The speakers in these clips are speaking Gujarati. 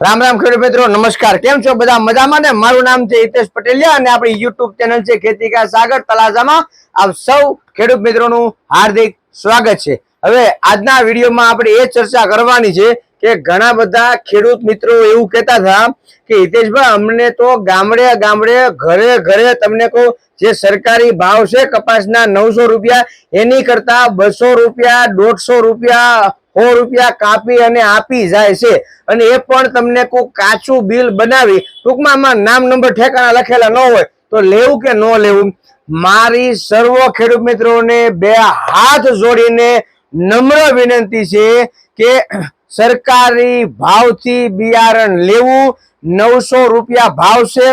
રામ રામ ખેડૂત મિત્રો, નમસ્કાર. કેમ છો બધા? મજામાં ને? મારું નામ છે હિતેશ પટેલિયા અને આપણી યુટ્યુબ ચેનલ છે ખેતી કા સાગર તલાજામાં આપ સૌ ખેડૂત મિત્રોનું હાર્દિક સ્વાગત છે. હવે આજના વિડીયોમાં આપણે એ ચર્ચા કરવાની છે કે ઘણા બધા ખેડૂત મિત્રો એવું કહેતા હતા કે હિતેશભાઈ, અમને તો ગામડે ગામડે, ઘરે ઘરે તમને કહું, જે સરકારી ભાવ છે કપાસના નવસો રૂપિયા, એની કરતા બસો રૂપિયા, દોઢસો રૂપિયા, સો રૂપિયા કાપી અને આપી જાય છે. અને એ પણ તમને કોઈ કાચું બિલ બનાવી. ટૂંકમાં આમાં નામ નંબર ઠેકાણા લખેલા ન હોય, તો લેવું કે ન લેવું, મારી સર્વ ખેડૂત મિત્રોને બે હાથ જોડીને નમ્ર વિનંતી છે કે સરકારી ભાવથી બિયારણ લેવું નવસો રૂપિયા ભાવ છે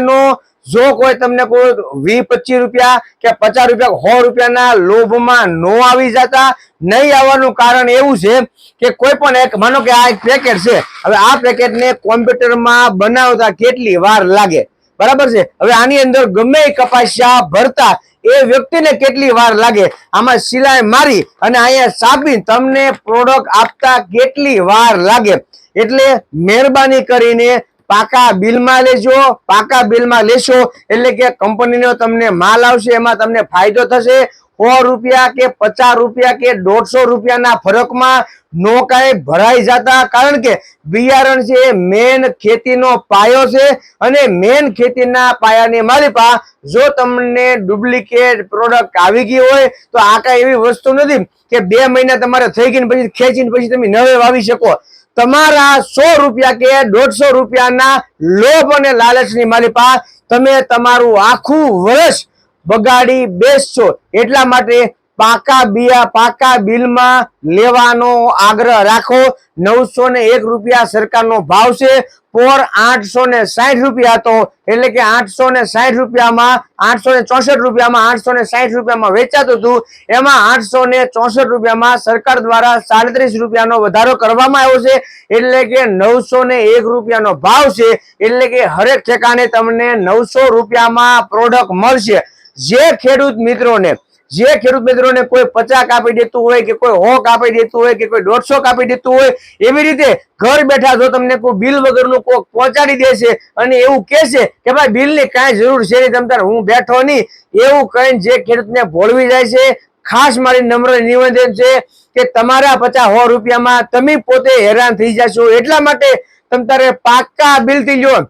જો કોઈ તમને કોઈ વી પચીસ રૂપિયા કે પચાસ રૂપિયા, સો રૂપિયાના લોભમાં નો આવી જતા, નહીં આવવાનું કારણ એવું છે કે કોઈ પણ એક, માનો કે આ એક પેકેટ છે, હવે આ પેકેટને કોમ્પ્યુટરમાં બનાવતા કેટલી વાર લાગે? બરાબર છે? હવે આની અંદર ગમે કપાસિયા ભરતા એ વ્યક્તિને કેટલી વાર લાગે? આમાં સિલાઈ મારી અને અહીંયા સાબી તમને પ્રોડક્ટ આપતા કેટલી વાર લાગે? એટલે મહેરબાની કરીને પાકા બિલમાં લેજો, પાકા બિલમાં લેશો, એટલે કે કંપનીનો તમને માલ આવશે, એમાં તમને ફાયદો થશે. સો રૂપિયા કે પચાસ રૂપિયા કે દોઢસો રૂપિયાના ફરકમાં નો કાંઈ ભરાઈ જતા, કારણ કે બિયારણ છે એ મેન ખેતીનો પાયો છે અને મેન ખેતીના પાયાની માલિપા જો તમને ડુપ્લિકેટ પ્રોડક્ટ આવી ગઈ હોય, તો આ કાંઈ એવી વસ્તુ નથી કે બે મહિના તમારે થઈ ગઈ પછી ખેંચીને પછી તમે નવે વાવી શકો. તમારા સો રૂપિયા કે દોઢસો રૂપિયાના લોભ અને લાલચની માલિપા તમે તમારું આખું વર્ષ બગાડી બેસશો. એટલા માટે પાકા બિયા, પાકા બિલમાં લેવાનો આગ્રહ રાખો. નવસો ને એક રૂપિયા સરકારનો ભાવ છે. પોર આઠસો ને સાઠ રૂપિયા હતો. એટલે કે આઠસો ને સાઠ રૂપિયામાં, આઠસો ને ચોસઠ રૂપિયામાં આઠસો ને સાઠ રૂપિયામાં વેચાતું હતું. એમાં આઠસો ને ચોસઠ રૂપિયામાં સરકાર દ્વારા સાડત્રીસ રૂપિયાનો વધારો કરવામાં આવ્યો છે. એટલે કે નવસો ને એક રૂપિયાનો ભાવ છે. એટલે કે હરેક ઠેકાણે તમને નવસો રૂપિયામાં પ્રોડક્ટ મળશે. જે ખેડૂત મિત્રોને જે ખેડૂત મિત્રોને કોઈ પચાસ કાપી દેતું હોય કે કોઈ હો કાપી દેતું હોય કે કોઈ દોઢસો કાપી દેતું હોય, એવી રીતે ઘર બેઠા જો તમને કોઈ બિલ વગરનું કોક પહોંચાડી દેશે અને એવું કહેશે કે ભાઈ, બિલની કાંઈ જરૂર છે નહીં, તમ તારે હું બેઠો નહીં. એવું કહીને જે ખેડૂતને ભોળવી જાય છે, ખાસ મારી નમ્ર નિવેદન છે કે તમારા પચાસ સો રૂપિયામાં તમે પોતે હેરાન થઈ જશો. એટલા માટે તમ તારે પાક્કા બિલથી લ્યો.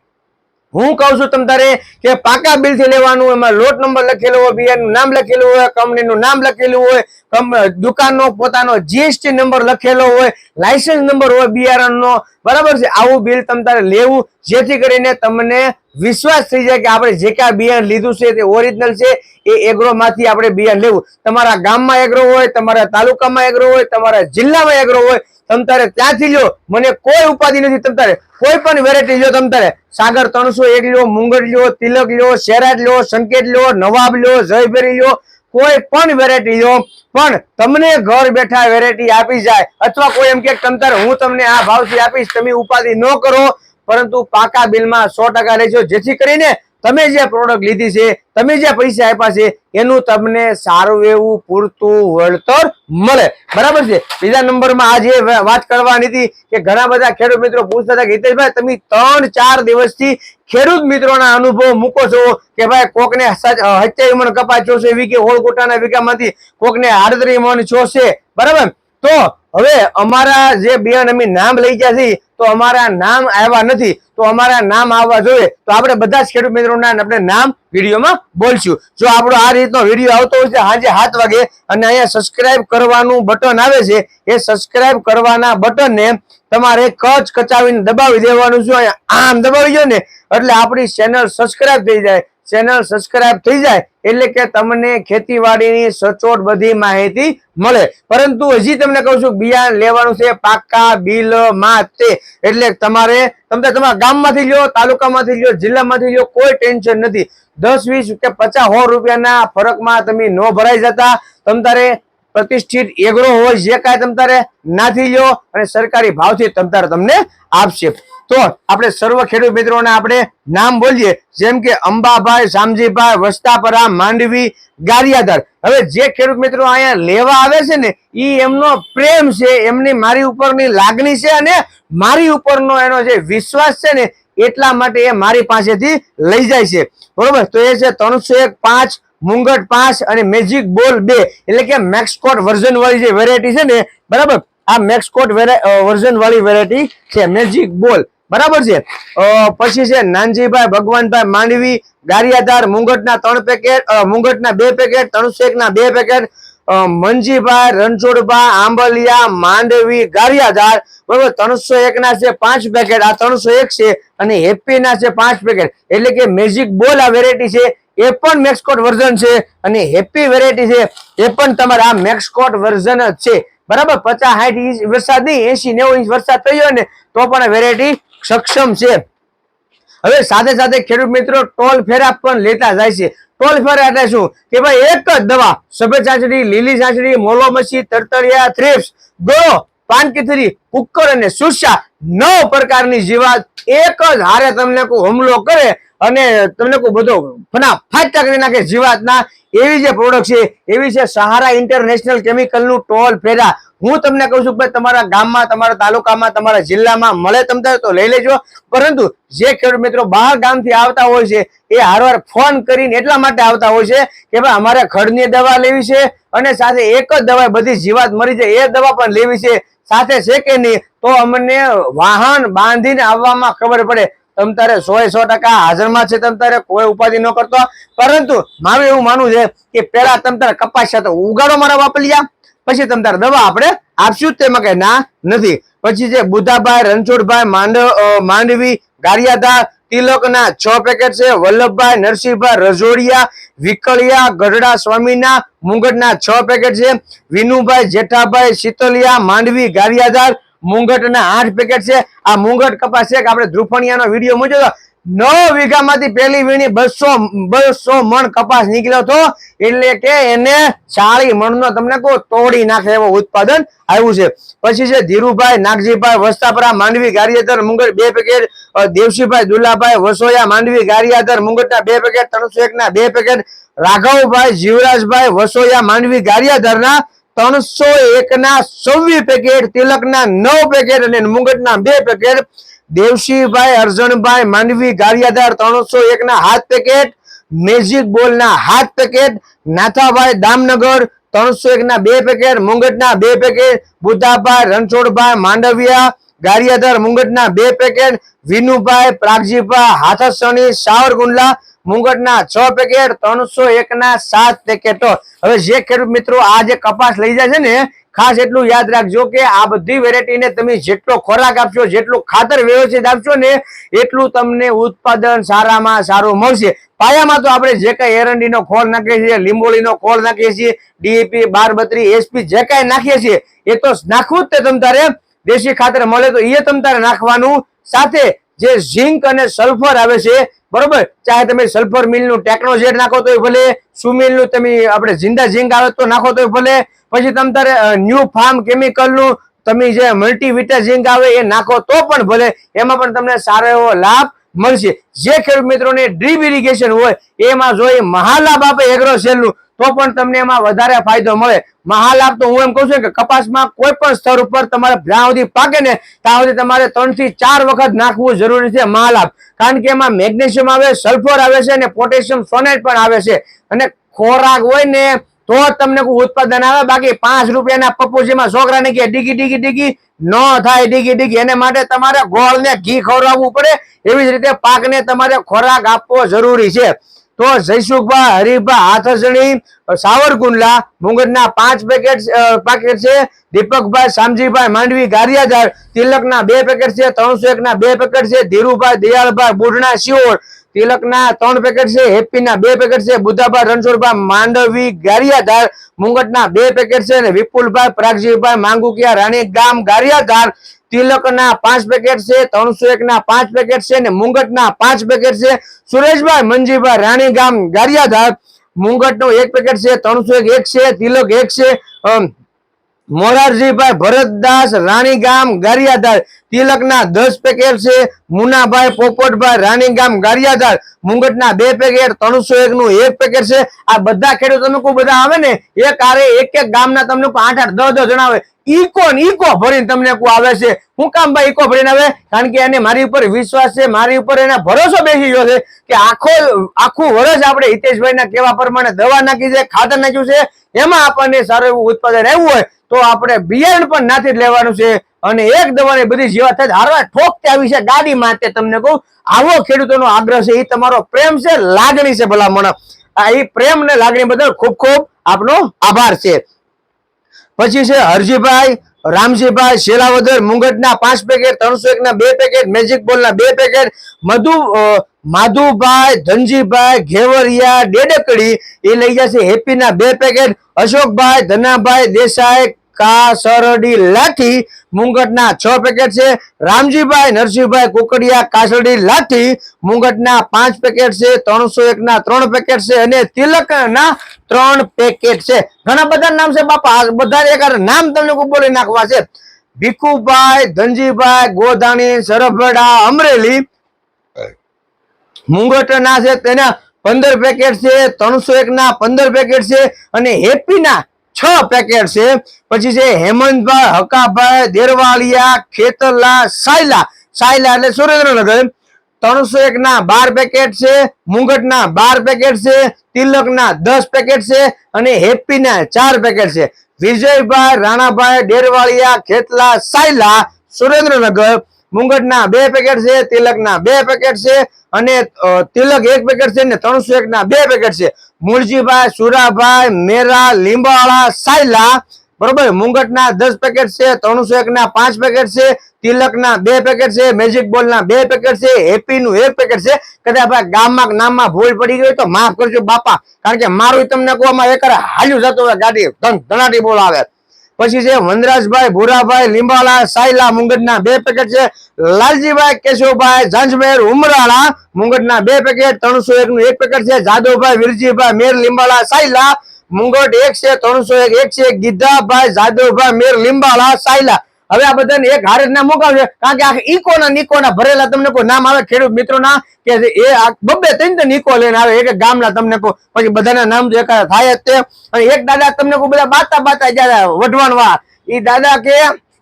હું કહું છું તમ તારે કે પાકા બિલથી લેવાનું, એમાં લોટ નંબર લખેલો હોય બિયારનું નામ લખેલું હોય, કંપનીનું નામ લખેલું હોય દુકાનનો પોતાનો જીએસટી નંબર લખેલો હોય લાયસન્સ નંબર હોય બિયારણનો, બરાબર છે? આવું બિલ તમ તારે લેવું, જેથી કરીને તમને વિશ્વાસ થઈ જાય કે આપણે જે કાંઈ બિયારણ લીધું છે તે ઓરિજિનલ છે, એ એગ્રોમાંથી આપણે બિયારણ લેવું. તમારા ગામમાં એગ્રો હોય, તમારા તાલુકામાં એગ્રો હોય, તમારા જિલ્લામાં એગ્રો હોય તમ તારે ત્યાંથી લ્યો? મને કોઈ ઉપાધિ નથી તમ તારે. કોઈ પણ વેરાયટી લ્યો તમ તારે. સાગર ત્રણસો એક લ્યો મુંગર લ્યો, તિલક લ્યો શેરાજ લ્યો, સંકેત લ્યો, નવાબ લ્યો, જયભેરી લ્યો. કોઈ પણ વેરાયટી લ્યો. પણ તમને ઘર બેઠા વેરાયટી આપી જાય. અથવા કોઈ એમ કે તમ તારે, હું તમને આ ભાવથી આપીશ, તમે ઉપાધિ ન કરો. પરંતુ પાકા બિલમાં સો ટકા લેજો જેથી કરીને તમે જે પ્રોડક્ટ લીધી છે, તમે જે પૈસા આપ્યા છે, એનું તમને સારું એવું પૂરતું વળતર મળે. બરાબર છે? બીજા નંબરમાં આજે વાત કરવાની હતી કે ઘણા બધા ખેડૂત મિત્રો પૂછતા હતા હિતેશભાઈ, તમે ત્રણ, ચાર દિવસથી ખેડૂત મિત્રોના અનુભવ મૂકો છો કે ભાઈ કોકને હત્યાવી મણ કપાસ છે વીઘે હોળકોટાના વીઘામાંથી કોકને મણ છો છે બરાબર? તો હવે અમારા જે બિયારણ અમે નામ લઈ ગયા છીએ, તો અમારા નામ આવ્યા નથી, તો અમારા નામ આવવા જોઈએ. તો આપણે બધા જ ખેડૂત મિત્રોના આપણે નામ વિડીયોમાં બોલશું. જો આપણો આ રીતનો વીડિયો આવતો હોય છે, સાંજે સાત વાગે અને અહીંયા સબસ્ક્રાઇબ કરવાનું બટન આવે છે, એ સબસ્ક્રાઇબ કરવાના બટનને તમારે કચ કચાવીને દબાવી દેવાનું છે. આમ દબાવી દો ને, એટલે આપણી ચેનલ સબસ્ક્રાઇબ થઈ જાય. ચેનલ સબસ્ક્રાઇબ થઈ જાય એટલે કે તમને ખેતીવાડીની સચોટ બધી માહિતી મળે. પરંતુ હજી તમને કહું છું, બિયારણ લેવાનું છે પાકા બિલ તે. એટલે તમારે, તમે તમારા ગામમાંથી લ્યો, તાલુકામાંથી લ્યો, જિલ્લામાંથી લ્યો, કોઈ ટેન્શન નથી. દસ, વીસ કે પચાસ, સો રૂપિયાના ફરકમાં તમે ન ભરાઈ જતા. તમ તારે પ્રતિષ્ઠિત એગ્રો હોય જે કાંઈ તમ તારે નાથી લ્યો અને સરકારી ભાવથી તમ તારે તમને આપશે. તો આપણે સર્વ ખેડૂત મિત્રોને આપણે નામ બોલીએ. જેમ કે અંબાભાઈ શામજીભાઈ વસ્તાપરા, માંડવી, ગારિયાધર. હવે જે ખેડૂત મિત્રો અહીંયા લેવા આવે છે ને એ એમનો પ્રેમ છે, એમની મારી ઉપરની લાગણી છે અને મારી ઉપરનો એનો જે વિશ્વાસ છે ને, એટલા માટે એ મારી પાસેથી લઈ જાય છે. બરોબર? તો એ છે, ત્રણસો એક પાંચ મુંગટ પાંચ અને મેજિક બોલ બે. એટલે કે મેક્સકોટ વર્ઝન વાળી જે વેરાયટી છે ને, બરાબર? આ મેક્સકોટ વર્ઝન વાળી વેરાયટી છે મેજિક બોલ બરાબર છે? પછી છે નાનજીભાઈ, ભગવાનભાઈ માંડવી, ગારિયાધાર, મુંગટના ત્રણ પેકેટ મુંગટના બે પેકેટ ત્રણસો એકના બે પેકેટ મંજીભાઈ રણછોડભાઈ આંબલિયા, માંડવી, ગારિયાધાર, બરોબર? ત્રણસો એક ના છે પાંચ પેકેટ આ ત્રણસો એક છે અને હેપી છે પાંચ પેકેટ એટલે કે મેજિક બોલ આ વેરાયટી છે. એ પણ મેક્સકોટ વર્ઝન છે અને હેપી વેરાયટી છે. એ પણ તમારા આ મેક્સકોટ વર્ઝન જ છે. બરાબર? પચાસ સાઠ ઇંચ વરસાદ નહીં એસી નેવું ઇંચ વરસાદ થયો ને, તો પણ વેરાયટી સક્ષમ છે. હવે સાથે સાથે ખેડૂત મિત્રો, ટોલ ફેરા પણ લેતા જાય છે. ટોલ ફેરા એટલે શું? કે ભાઈ એક જ દવા, સફેદ ચાંચડી, લીલી ચાંચડી, મોલો મસી, તરતરિયા થ્રિપ્સ ગોળો, પાનકીથરી, કુકર અને સુસા નવ પ્રકારની જીવાત એક જ હારે તમને હુમલો કરે અને તમને કોઈ બધો ફના ફાટકા કરી નાખે જીવાતના. એવી જે પ્રોડક્ટ છે, એવી છે સહારા ઇન્ટરનેશનલ કેમિકલનું ટોલ ફેરા. હું તમને કહું છું કે તમારા ગામમાં, તમારા તાલુકામાં, તમારા જિલ્લામાં મળે તમને તો લઈ લેજો. પરંતુ જે ખેડૂત મિત્રો બહાર ગામથી આવતા હોય છે, એ હારવાર ફોન કરીને એટલા માટે આવતા હોય છે કે ભાઈ અમારે ખડની દવા લેવી છે અને સાથે એક જ દવા બધી જીવાત મરી જાય. એ દવા પણ લેવી છે. સાથે છે કે નહીં, તો અમને વાહન બાંધીને આવવામાં ખબર પડે. તમ તારે સો સો ટકા હાજરમાં છે, તમ તારે કોઈ ઉપાધિ ન કરતો. પરંતુ મારું એવું માનવું છે કે પેલા તમ તારે કપાસ છે તો ઉગાડો મારા વાપલિયા પછી તમ તારે દવા આપણે આપશું તેમાં કઈ ના નથી. પછી જે બુધાભાઈ, રણછોડભાઈ, માંડ માંડવી ગારિયાધા તિલકના છ પેકેટ છે, વલ્લભભાઈ, નરસિંહભાઈ, રજોડિયા, વિકળિયા, ગઢડા, સ્વામીના મુંગટના છ પેકેટ છે, વિનુભાઈ, જેઠાભાઈ, શીતલિયા, માંડવી, ગારિયાધાર મુંગટના આઠ પેકેટ છે. આ મુંગટ કપાસ છે કે આપણે ધ્રુફણિયાનો વીડિયો મૂક્યો નવ વીઘામાંથી પહેલી વીણી બસો બસો મણ કપાસ નીકળ્યો હતો. એટલે કે એને ચાળી મણનો તમને કહું, તોડી નાખે એવો ઉત્પાદન આવ્યું છે. પછી છે ધીરુભાઈ, નાગજીભાઈ, વસ્તાપરા, માંડવી, ગારિયાધર, મુંગટ બે પેકેટ દેવસીભાઈ, દુલાભાઈ, વસોયા, માંડવી, ગારિયાધર, મુંગટના બે પેકેટ ત્રણસો એકના બે પેકેટ રાઘવભાઈ, જીવરાજભાઈ, વસોયા, માંડવી, ગારિયાધરના ત્રણસો એક ના છવ્વીસ પેકેટ, તિલકના નવ પેકેટ અને મુંગટના બે પેકેટ. દેવશીભાઈ અર્જણભાઈ માંડવી ગારિયાદાર ત્રણસો એક ના હાથ પેકેટ. મેજિક બોલ ના હાથ પેકેટ. નાથાભાઈ, દામનગર ત્રણસો એક ના બે પેકેટ. મુંગટના બે પેકેટ. બુદ્ધાભાઈ, રણછોડભાઈ, માંડવિયા ગારિયાધાર મુંગટના બે પેકેટ વિનુભાઈ, પ્રાગજીભાઈ, હાથસણી, સાવરકુંડલા મુંગટના છ પેકેટ ત્રણસો એક ના સાત પેકેટો હવે જે ખેડૂત મિત્રો આ જે કપાસ લઈ જાય છે ને, ખાસ એટલું યાદ રાખજો કે આ બધી વેરાયટીને તમે જેટલો ખોરાક આપશો, જેટલું ખાતર વ્યવસ્થિત આપશો ને, એટલું તમને ઉત્પાદન સારામાં સારું મળશે. પાયામાં તો આપણે જે કઈ એરંડીનો ખોળ નાખીએ છીએ, લીંબોળીનો ખોળ નાખીએ છીએ, ડીએપી બાર બત્રી એસપી જે કાંઈ નાખીએ છીએ, એ તો નાખવું જ તે તમ તારે. દેશી ખાતર મળે તો એ તમ તારે નાખવાનું. સાથે જે ઝીંક અને સલ્ફર આવે છે, બરોબર? ચાહે તમે સલ્ફર મિલનું ટેકનોજેટ નાખો તોય ભલે, સુમિલનું તમે આપણે જિંદા ઝીંક આવે તો નાખો તોય ભલે. પછી તમ તારે ન્યૂ ફાર્મ કેમિકલનું તમે જે મલ્ટીવિટા ઝીંક આવે એ નાખો તો પણ ભલે. એમાં પણ તમને સારો એવો લાભ મળશે. જે ખેડૂત મિત્રોને ડ્રીપ ઇરિગેશન હોય, એમાં જો એ મહાલાભ આપે એગ્રો સેલનું તો પણ તમને એમાં વધારે ફાયદો મળે. મહાલાભ તો હું એમ કહું છું કે કપાસમાં કોઈ પણ સ્તર ઉપર તમારે જ્યાં સુધી પાકે ને, ત્યાં સુધી તમારે ત્રણથી ચાર વખત નાખવું જરૂરી છે મહાલાભ. કારણ કે એમાં મેગ્નેશિયમ આવે, સલ્ફર આવે છે અને પોટેશિયમ સોનેટ પણ આવે છે. અને ખોરાક હોય ને, તો તમને કોઈ ઉત્પાદન આવે. બાકી પાંચ રૂપિયાના પપ્પુજીમાં છોકરાને કે ડીગી ડીગી ડીગી, ન થાય, ડીગી ડીગી. એને માટે તમારે ગોળને ઘી ખવડાવવું પડે. એવી જ રીતે પાકને તમારે ખોરાક આપવો જરૂરી છે. તો જયસુખભાઈ હરિભાઈ હાથસણી સાવરકુંડલા મુંગટના પાંચ પેકેટ પેકેટ છે. દીપકભાઈ, શામજીભાઈ, માંડવી, ગારિયાધાર, તિલકના બે પેકેટ છે, ત્રણસો એકના બે પેકેટ છે, ધીરુભાઈ, દયાળભાઈ બુઢના શિયોર તિલકના ત્રણ પેકેટ છે હેપીના બે પેકેટ છે, બુદ્ધાભાઈ, રણછોડભાઈ, માંડવી, ગારિયાધાર, મુંગટના બે પેકેટ છે, અને વિપુલભાઈ, પ્રાગજીભાઈ, માંગુકિયા રાણી ગામ ગારિયાધાર તિલકના પાંચ પેકેટ છે ત્રણસો એક ના પાંચ પેકેટ છે અને મુંગટના પાંચ પેકેટ છે. સુરેશભાઈ, મંજીભાઈ રાણી ગામ ગારિયાધાર મુંગટનું એક પેકેટ છે ત્રણસો એક છે, તિલક એક છે. મોરારજીભાઈ ભરતદાસ, રાણીગામ, ગારિયાધાર, તિલકના દસ પેકેટ છે. મુનાભાઈ પોપટભાઈ, રાણીગામ, ગારિયાધાર, મુંગટના બે પેકેટ ત્રણસો એક નું એક પેકેટ છે. આ બધા ખેડૂતો બધા આવે ને? એક આરે એક એક ગામના તમને આઠ આઠ દસ દસ જણા આવે. ઈકો ને ઈકો ભરીને તમને કોઈ આવે છે. હું કામ ભાઈ ઈકો ભરીને આવે? કારણ કે એને મારી ઉપર વિશ્વાસ છે, મારી ઉપર એને ભરોસો બેસી ગયો છે કે આખો, આખું વર્ષ આપણે હિતેશભાઈ ના કેવા પ્રમાણે દવા નાખી છે, ખાતર નાખ્યું છે, એમાં આપણને સારું એવું ઉત્પાદન આવ્યું હોય તો આપણે બિયારણ પણ નાથી જ લેવાનું છે અને એક દવાની બધી જીવા થાય. હારવા ઠોકતે આવી છે ગાડી માટે તમને કહું, આવો ખેડૂતોનો આગ્રહ છે, એ તમારો પ્રેમ છે, લાગણી છે ભલામણ. આ એ પ્રેમ ને લાગણી બદલ ખૂબ ખૂબ આપનો આભાર છે. પછી છે હરજીભાઈ, રામજીભાઈ, શેલાવદર, મુંગટના પાંચ પેકેટ ત્રણસો એક ના બે પેકેટ મેજિક બોલ ના બે પેકેટ મધુ માધુભાઈ, ધનજીભાઈ, ઘેવરિયા, ડેડકડી એ લઈ જશે હેપી ના બે પેકેટ અશોકભાઈ, ધનાભાઈ, દેસાઈ કાસરડી લાઠી. મુંગટના છ પેકેટ છે. રામજીભાઈ નરસિંહભાઈ કુકડિયા કાસરડી લાઠી. મુંગટના પાંચ પેકેટ છે. ત્રણસો એક ના ત્રણ પેકેટ છે અને તિલક ના ત્રણ પેકેટ છે. ઘણા બધા નામ છે બાપા. આ બધા એક નામ તમને બોલી નાખવા છે. ભીખુભાઈ ધનજીભાઈ ગોધાણી સરફડા અમરેલી. મુંગટ ના છે તેના પંદર પેકેટ છે. ત્રણસો એક ના પંદર પેકેટ છે. અને હેપી ના છ પેકેટ છે. પછી છે હેમંતભાઈ, હકાભાઈ દેરવાળિયા ખેતરલા સાયલા. સાયલા એટલે સુરેન્દ્રનગર. ત્રણસો એક ના બાર પેકેટ છે, મુંગટ ના બાર પેકેટ છે, તિલક ના દસ પેકેટ છે અને હેપી ના ચાર પેકેટ છે. વિજયભાઈ, રાણાભાઈ ડેરવાલિયા ખેતલા સાયલા, સુરેન્દ્રનગર. મુંગટના બે પેકેટ છે, તિલકના બે પેકેટ છે અને તિલક એક પેકેટ છે ને ત્રણસો એક ના બે પેકેટ છે. મુળજીભાઈ સુરાભાઈ, મેરા લીંબાળા સાયલા, બરોબર? મુંગટના દસ પેકેટ છે ત્રણસો એક ના પાંચ પેકેટ છે, તિલકના બે પેકેટ છે મેજિક બોલ ના બે પેકેટ છે હેપી નું એક પેકેટ છે. કદાચ ભાઈ ગામમાં નામમાં ભૂલ પડી ગઈ તો માફ કરજો બાપા. કારણ કે મારું તમને કહું એક હાલ્યું જતું હોય ગાડી, ધન ધનાટી બોલાવે. પછી છે વનરાજભાઈ, ભૂરાભાઈ લીંબાળા સાયલા મુંગટના બે પેકેટ છે. લાલજીભાઈ કેશવભાઈ ઝાંઝમેર, ઉમરાળા મુંગટના બે પેકેટ ત્રણસો એક નું એક પેકેટ છે. જાદવભાઈ, વિરજીભાઈ, મેર લીંબાળા સાયલા મુંગટ એક છે, ત્રણસો એક એક છે. ગીધાભાઈ, જાદવભાઈ, મેર લીંબાળા સાયલા હવે આ બધાને એક હારે નામ મોકલશે કારણ કે આ ઇકોના નિકોના ભરેલા તમને કોઈ નામ આવે? ખેડૂત મિત્રોના કે એ બબે ત્રણ ત્રણ ઇકો લઈને આવે, એક એક ગામના તમને કહું પછી બધાના નામ તો એકાદ થાય જ તે. અને એક દાદા તમને કોઈ બધા બાતા બાતા જયારે વઢવાણવા એ દાદા કે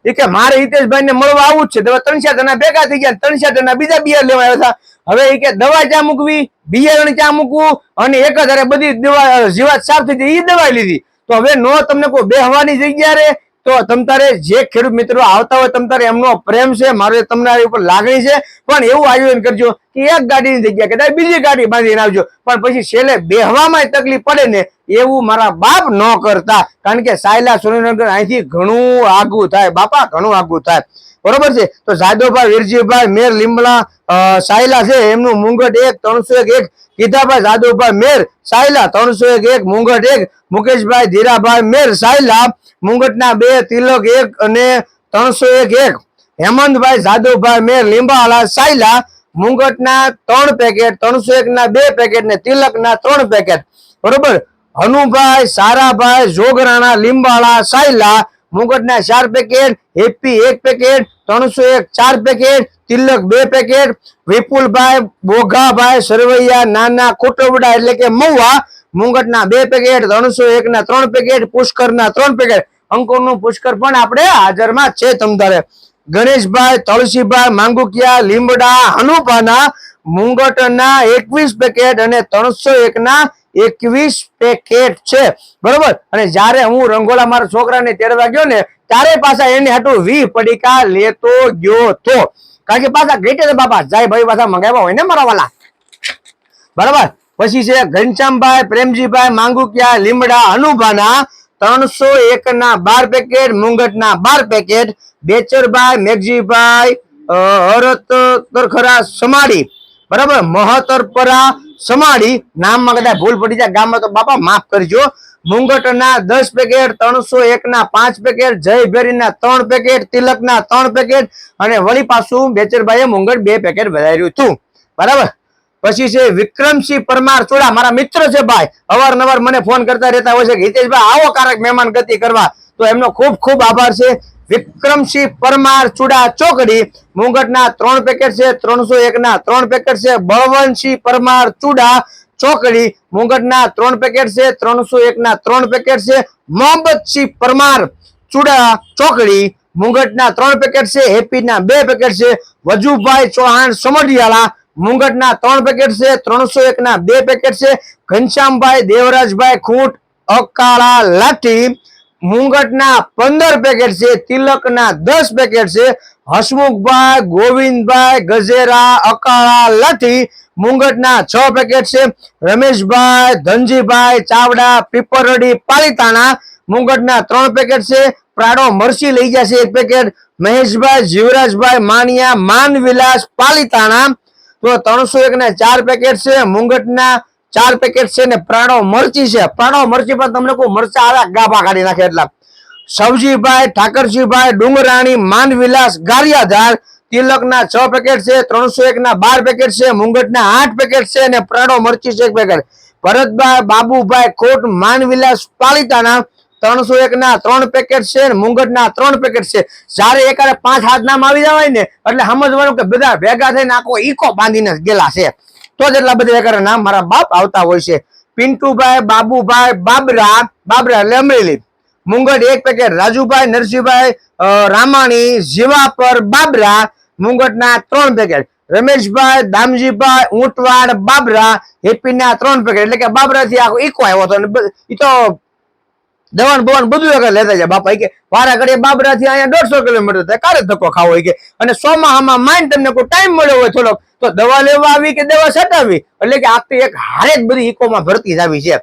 એ કે મારે હિતેશભાઈ ને મળવા આવું જ છે. દવા ત્રણ ચાર જણા ભેગા થઈ ગયા, ત્રણ ચાર જણા બીજા બિયર લેવા આવ્યા હતા. હવે એ કે દવા ચા મૂકવી? બિયારણ ચા મૂકવું? અને એક જ બધી દવા, જીવાત સાફ થઈ ગઈ એ દવા લીધી. તો હવે નો તમને કોઈ બેહવાની જગ્યા રે? તો તમ તારે જે ખેડૂત મિત્રો આવતા હોય, તમ એમનો પ્રેમ છે, મારો તમને ઉપર લાગણી છે. પણ એવું આયોજન કરજો કે એક ગાડીની જગ્યા કદાચ બીજી ગાડી બાંધીને આવજો. પણ પછી છેલ્લે બેહવામાં તકલીફ પડે ને એવું મારા બાપ ન કરતા. કારણ કે સાયલા સુરેન્દ્રનગર અહીંથી ઘણું આગું થાય. બાપા, ઘણું આગું થાય. બરોબર છે? તો જાદવભાઈ વીરજીભાઈ, મેર, લીમડા સાયલા છે, એમનું મુંગટ એક, ત્રણસો એક કીધાભાઈ જાદવભાઈ, મેર, સાયલા, ત્રણસો એક એક. મુંગટ એક. મુકેશભાઈ, ધીરાભાઈ, મેર, સાયલા. મુંગટના બે, તિલક એક અને ત્રણસો એક એક. હેમંતભાઈ, જાદવભાઈ, મેર લીંબાળા સાયલા. મુંગટના ત્રણ પેકેટ, ત્રણસો એક ના બે પેકેટ ને તિલકના ત્રણ પેકેટ. બરોબર? હનુભાઈ, સારાભાઈ, જોગરાણા લીંબાળા સાયલા. મુગટના ચાર પેકેટ હેપી એક પેકેટ, ત્રણસો એક ચાર પેકેટ, તિલક બે પેકેટ, વિપુલભાઈ, બોઘાભાઈ, સરવૈયા, નાના કોટવડા એટલે કે મહુવા, મુંગટના બે પેકેટ, ત્રણસો એક ના ત્રણ પેકેટ પુષ્કર ના ત્રણ પેકેટ. અંકોનું પુષ્કર પણ આપણે હાજરમાં છે તમતારે. ગણેશભાઈ તળસીભાઈ માંગુકિયા, લીમડા, હનુપાના મુંગટના એકવીસ પેકેટ અને ત્રણસો એક ના એકવીસ પેકેટ છે. બરોબર? અને જ્યારે હું રંગોળા મારા છોકરાને તેડવા ગયો ને, ત્યારે પાછા એને હાટું વી પડીકા લેતો ગયો તો. કારણ કે પાછા ઘેટે બાપા, જાય ભાઈ, પાછા મંગાવ્યા હોય ને મારા વાલા. બરાબર? પછી છે ઘનશ્યામભાઈ, પ્રેમજીભાઈ, માંગુકિયા, લીમડા, અનુભાના ત્રણસો એક ના બાર પેકેટ મુંગટ ના બાર પેકેટ, બેચરભાઈ, મેઘજીભાઈ હરત, તરખરા, સમાડી. બરાબર? મહતરપરા સમાડી, નામમાં કદાચ ભૂલ પડી જાય ગામમાં તો બાપા માફ કરજો. મુંગટ ના દસ પેકેટ, ત્રણસો એક ના પાંચ પેકેટ જય ના ત્રણ પેકેટ તિલક ના ત્રણ પેકેટ અને વળી પાછું બેચરભાઈએ મુંગટ બે પેકેટ વધાર્યું હતું. બરાબર? પછી છે વિક્રમસિંહ પરમાર ચોડા, મારા મિત્ર છે ભાઈ. અવારનવાર મને ફોન કરતા રહેતા હોય છે હિતેશભાઈ, આવો કારક મહેમાન ગતિ કરવા. તો એમનો ખૂબ ખૂબ આભાર છે. વિક્રમસિંહ પરમાર ચુડા ચોકડી, મુંગટના ત્રણ પેકેટ છે, ત્રણસો એક ના ત્રણ પેકેટ છે, બળવંતસિંહ પરમાર ચુડા ચોકડી, મુંગટના ત્રણ પેકેટ છે, ત્રણસો એક ના ત્રણ પેકેટ છે, મોહમ્મદસિંહ પરમાર ચુડા ચોકડી, મુંગટના ત્રણ પેકેટ છે હેપીના બે પેકેટ છે, વજુભાઈ ચૌહાણ સમઢિયાળા મુંગટના ત્રણ પેકેટ છે, ત્રણસો એક ના બે પેકેટ છે, ઘનશ્યામભાઈ દેવરાજભાઈ ખૂંટ, અકાળા લાઠી મુંગટના પંદર પેકેટ છે, તિલકના દસ પેકેટ છે. હસમુખભાઈ, ગોવિંદભાઈ, ગજેરા, અકાળા લાઠી મુંગટના છ પેકેટ છે. રમેશભાઈ, ધનજીભાઈ, ચાવડા, પીપરડી, પાલિતાણા મુંગટના ત્રણ પેકેટ છે. પ્રાડો મરસી લઈ જશે એક પેકેટ મહેશભાઈ, જીવરાજભાઈ, માનિયા, માનવિલાસ, પાલિતાણા. તો ત્રણસો એક ના ચાર પેકેટ છે. મુંગટના ચાર પેકેટ છે ને પ્રાણો મરચી છે. પ્રાણો મરચી પર તમને કોઈ મરચા આવે ગાભા કાઢી નાખે એટલા. સવજીભાઈ, ઠાકરજીભાઈ, ડુંગરાણી, માનવિલાસ, ગારિયાધાર, તિલકના છ પેકેટ છે, ત્રણસો એક ના બાર પેકેટ છે, મુંગટના આઠ પેકેટ છે અને પ્રાણો મરચી છે એક પેકેટ ભરતભાઈ, બાબુભાઈ કોટ, માનવિલાસ પાલિતાના ત્રણસો એક ના ત્રણ પેકેટ છે મુંગટ મુંગટના ત્રણ પેકેટ છે. જયારે એકારે પાંચ હાથ નામ આવી જવાય ને, એટલે સમજવાનું કે બધા ભેગા થઈને આખો ઈકો બાંધીને ગયેલા છે. તો જ એટલા બધા એકારે નામ મારા બાપ આવતા હોય છે. પિન્ટુભાઈ, બાબુભાઈ, બાબરા બાબરા એટલે અમરેલી. મુંગટ એક પેકેટ, રાજુભાઈ, નરસિંહભાઈ રામાણી, જીવાપર, બાબરા મુંગટના ત્રણ પેકેટ. રમેશભાઈ, દામજીભાઈ, ઊંટવાડ, બાબરા, હેપીના ત્રણ પેકેટ. એટલે કે બાબરાથી આખો ઈકો આવ્યો હતો એ તો દવાન બવાન બધું આગળ લેતા જાય. બાપા કે, વારા ઘડીએ બાબરા થી અહીંયા દોઢસો કિલોમીટર થાય. કારે ધક્કો ખાવો કે. અને સોમાહામાં માઇન્ડ તમને કોઈ ટાઈમ મળ્યો હોય થોડોક, તો દવા લેવા આવી કે દવા સટાવી એટલે કે આખી એક હારે જ બધી ઇકોમાં ભરતી જ આવી છે.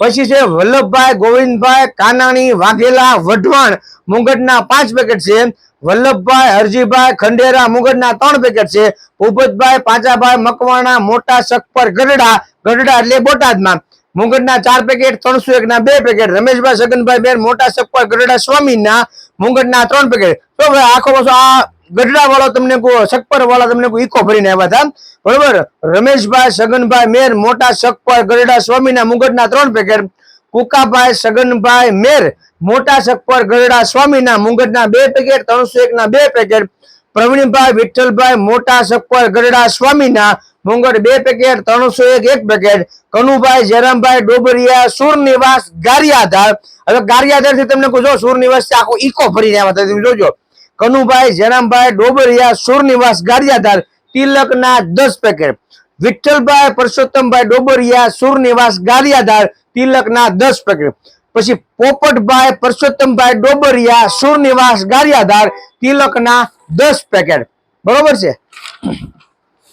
પછી છે વલ્લભભાઈ ગોવિંદભાઈ કાનાણી, વાઘેલા, વઢવાણ મુંગટના પાંચ પેકેટ છે. વલ્લભભાઈ, હરજીભાઈ, ખંડેરા મુંગટના ત્રણ પેકેટ છે. ભૂપતભાઈ, પાંચાભાઈ, મકવાણા, મોટા સકપર ગઢડા ગઢડા એટલે બોટાદમાં. મુંગટના ચાર પેકેટ ત્રણસો એક ના બે પેકેટ રમેશભાઈ, સગનભાઈ, બેન, મોટા સકપર ગઢડા, સ્વામીના મુંગટના ત્રણ પેકેટ તો ભાઈ આખો પાછો આ ગઢડા વાળો તમને કહો સકપર વાળા તમને કહો, ઈકો ભરીને આવ્યા હતા. બરોબર? રમેશભાઈ, સગનભાઈ, મેર, મોટા સકપર ગઢડા, સ્વામીના મુંગટના ત્રણ પેકેટ કુકાભાઈ, સગનભાઈ, મેર, મોટા સકપર ગઢડા, સ્વામીના મુંગટના બે પેકેટ ત્રણસો એક ના બે પેકેટ પ્રવીણભાઈ, વિઠ્ઠલભાઈ, મોટા સકપર ગઢડા, સ્વામીના મુંગટ બે પેકેટ ત્રણસો એક એક પેકેટ કનુભાઈ, જયરામભાઈ, ડોબરિયા, સુરનિવાસ, ગારિયાધાર. હવે ગારિયાધારથી તમને જો સુરનિવાસ આખો ઈકો ભરીને આવ્યા તમે જોજો. કનુભાઈ, જયરામભાઈ, ડોબરિયા, સુરનિવાસ, ગારિયાધાર, તિલકના દસ પેકેટ વિઠ્ઠલભાઈ, પરસોત્તમભાઈ, ડોબરિયા, સુરનિવાસ, ગારિયાધાર, તિલકના દસ પેકેટ પછી પોપટભાઈ, પરસોત્તમભાઈ, ડોબરિયા, સુરનિવાસ, ગારિયાધાર, તિલકના દસ પેકેટ બરોબર છે?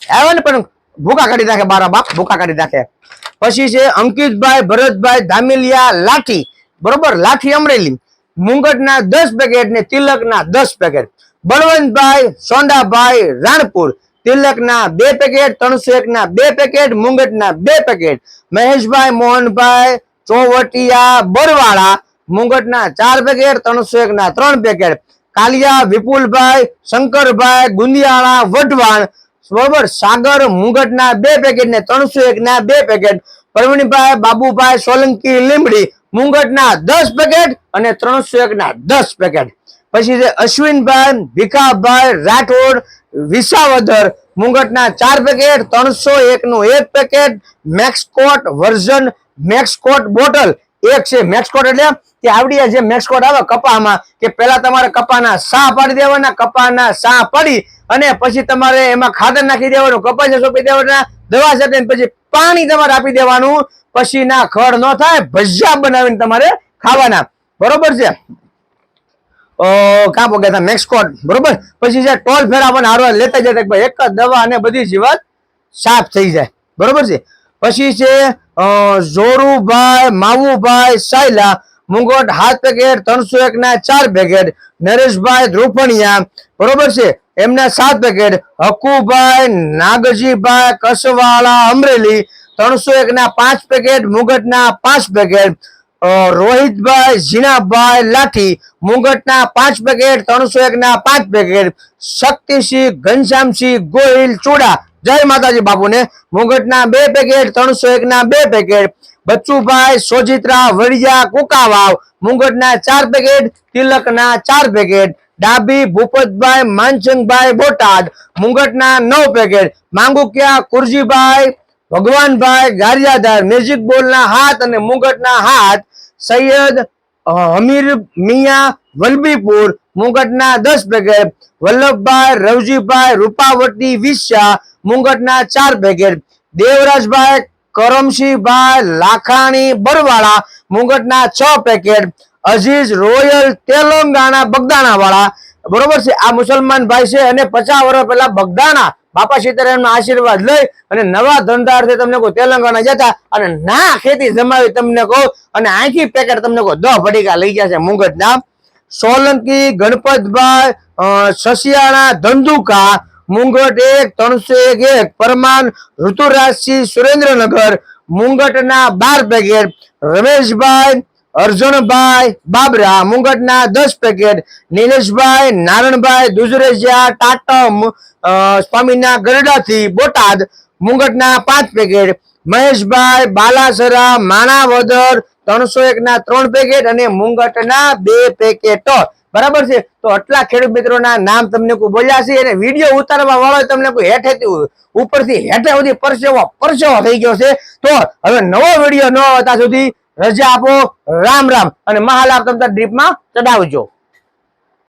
આવે ને પણ ભૂકા કાઢી નાખે બારા બાપ ભૂકા કાઢી નાખે. પછી છે અંકિતભાઈ, ભરતભાઈ ધામિલિયા લાઠી. બરોબર? લાઠી અમરેલી. મુંગટના દસ પેકેટ ને તિલકના દસ પેકેટ બળવંતભાઈ, સોંડાભાઈ, રાણપુર. તિલકના બે પેકેટ ત્રણસો એક ના બે પેકેટ મુંગટના બે પેકેટ મહેશભાઈ, મોહનભાઈ, ચોવટિયા, બરવાળા. મુંગટના ચાર પેકેટ ત્રણસો એક ના ત્રણ પેકેટ કાલિયા, વિપુલભાઈ, શંકરભાઈ, ગુંદિયાળા, વઢવાણ. બરોબર? સાગર મુંગટના બે પેકેટ ને ત્રણસો એક ના બે પેકેટ પ્રવીણભાઈ બાબુભાઈ, સોલંકી લીમડી મુંગટના દસ પેકેટ અને ત્રણસો એક ના દસ પેકેટ પછી છે અશ્વિનભાઈ, ભીખાભાઈ, રાઠોડ, વિસાવદર મુંગટના ચાર પેકેટ ત્રણસો એક નું એક packet Maxcot version, Maxcot bottle. એક છે મેક્સકોટ એટલે કે આવડી જે મેક્સકોટ આવે કપામાં, કે પેલા તમારે કપાના સા પાડી દેવાના, કપાના સા પાડી અને પછી તમારે એમાં ખાતર નાખી દેવાનું, કપાસ સોંપી દેવાના, દવા સાથે પછી પાણી તમારે આપી દેવાનું. પછી ના ખડ ન થાય, ભજીયા બનાવીને તમારે ખાવાના. બરોબર છે? કાં પગે મેક્સકોટ. બરોબર? પછી જે ટોલ ફેરા પણ હારવા લેતા જતા ભાઈ એક જ દવા અને બધી જીવાત સાફ થઈ જાય. બરોબર છે? પછી છે જોરુભાઈ, માવુભાઈ, સાયલા, મુંગોટ, હાથ પેકેટ, ત્રણસો એક ના ચાર પેકેટ, નરેશભાઈ ધ્રુપણિયા. બરોબર છે? એમના સાત પેકેટ હકુભાઈ, નાગજીભાઈ, કસવાળા, અમરેલી, ત્રણસો એક ના પાંચ પેકેટ મુગટના પાંચ પેકેટ રોહિતભાઈ, ઝીણાભાઈ, લાઠી, મુંગટના પાંચ પેકેટ ત્રણસો એક ના પાંચ પેકેટ શક્તિસિંહ, ઘનશ્યામસિંહ, ગોહિલ, ચૂડા. જય માતાજી બાપુને. મુંગટના બે પેકેટ ત્રણસો એક ના બે પેકેટ બચ્ચુભાઈ, સોજિત્રા, વડિયા, કુકાવાવ, મુંગટના ચાર પેકેટ તિલકના ચાર પેકેટ ડાબી ભૂપતભાઈ, માનસિંહભાઈ બોટાદ, મુંગટના નવ પેકેટ. માંગુકિયા કુરજીભાઈ, ભગવાનભાઈ, ગારિયાધાર મ્યુઝિક બોલના હાથ અને મુંગટના હાથ. સૈયદ હમીર મિયા, વલભીપુર. મુંગટના દસ પેકેટ. વલ્લભભાઈ, રવજીભાઈ, રૂપાવટી, વિશ્યા. મુંગટના ચાર પેકેટ. દેવરાજભાઈ કરમસિંહભાઈ લાખાણી, બરવાળા. મુંગટના છ પેકેટ. અઝીઝ રોયલ તેલંગાણા બગદાણા વાળા બરોબર છે? આ મુસલમાન ભાઈ છે અને પચાસ વર્ષ પહેલા બગદાણા બાપા સીતારામના આશીર્વાદ લઈ અને નવા ધંધાર્થે તમને કહું તેલંગાણા જતા અને ના ખેતી જમાવી તમને કહું અને આખી પેકેટ તમને કહું, દહ ભડીકા લઈ ગયા છે. મુંગટના સોલંકી, ગણપતભાઈ સસિયાણા, ધંધુકા, મુંગટ એક ત્રણસો એક એક, પરમાન, ઋતુરાજસિંહ સુરેન્દ્રનગર, મુંગટના બાર પેકેટ રમેશભાઈ અર્જુનભાઈ બાબરા, મુંગટના દસ પેકેટ નિલેશભાઈ, નારણભાઈ દુજરેજિયા ટાટમ સ્વામીના ગરડાથી બોટાદ, મુંગટના પાંચ પેકેટ મહેશભાઈ, બાલાસરા, માણાવદર ત્રણસો એક ના ત્રણ પેકેટ અને મુંગટના બે પેકેટ બરાબર છે? તો આટલા ખેડૂત મિત્રોના નામ તમને કોઈ બોલ્યા છે અને વીડિયો ઉતારવા વાળો તમને કોઈ હેઠે ઉપરથી હેઠે સુધી પરસેવો પરસેવો થઈ ગયો છે. તો હવે નવો વીડિયો ન આવતા સુધી રજા આપો રામ રામ. અને મહાલાભ તમતા ડીપમાં ચડાવજો.